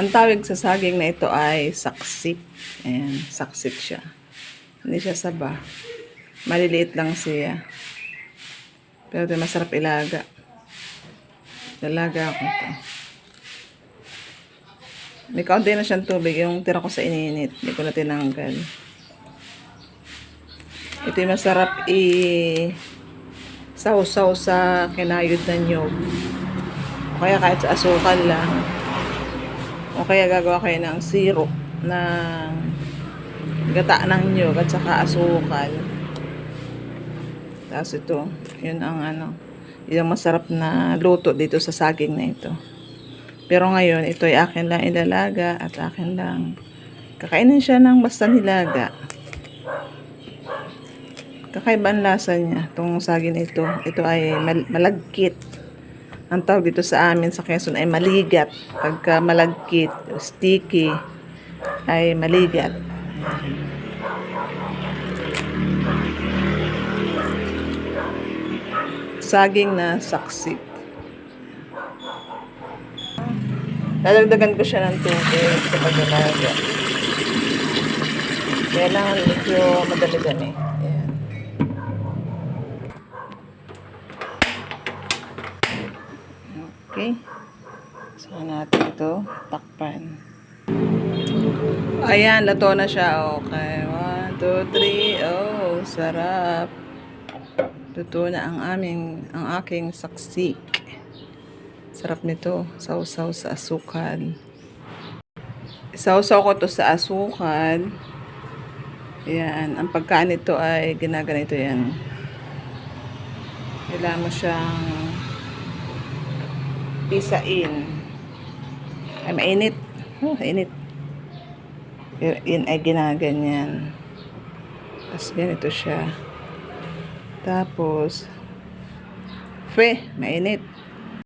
Ang tawag sa saging na ito ay saksik. Ayan, saksik siya. Hindi siya saba. Maliliit lang siya. Pero masarap ilaga. Dalaga ako ito. May kaunti na siyang tubig. Yung tira ko sa ininit. Hindi ko na tinanggal. Ito masarap i sausaw sa kinayod na nyog. O kaya kahit sa asukal lang. O kaya gagawa kayo ng syrup ng gata ng nyog at saka asukal. Tapos ito, yun ang ano, yun ang masarap na luto dito sa saging na ito. Pero ngayon, ito ay akin lang ilalaga at akin lang kakainin siya ng basta nilaga. Kakaiba ang lasa niya, itong saging ito. Ito ay mal- malagkit. Ang tawag dito sa amin sa Quezon ay maligat. Pagka malagkit, sticky, ay maligat. Saging na saksik. Dadagdagan ko siya ng tubig sa pagdalaga. Kailangan medyo madami-dami. Ayan. Okay. Saan natin ito takpan. Ayan, lato na siya. Okay. One, two, three. Oh, sarap. Luto na ang aming, ang aking saksik. Sarap nito. Sausaw sa asukal. Sausaw ko to sa asukal. Ayan. Ang pagkaan nito ay ginaganito yan. Kailangan mo siyang pisain. Ay, mainit. Oh. Pero yun ay ginaganyan. Tapos ganito siya. Tapos, fe, mainit.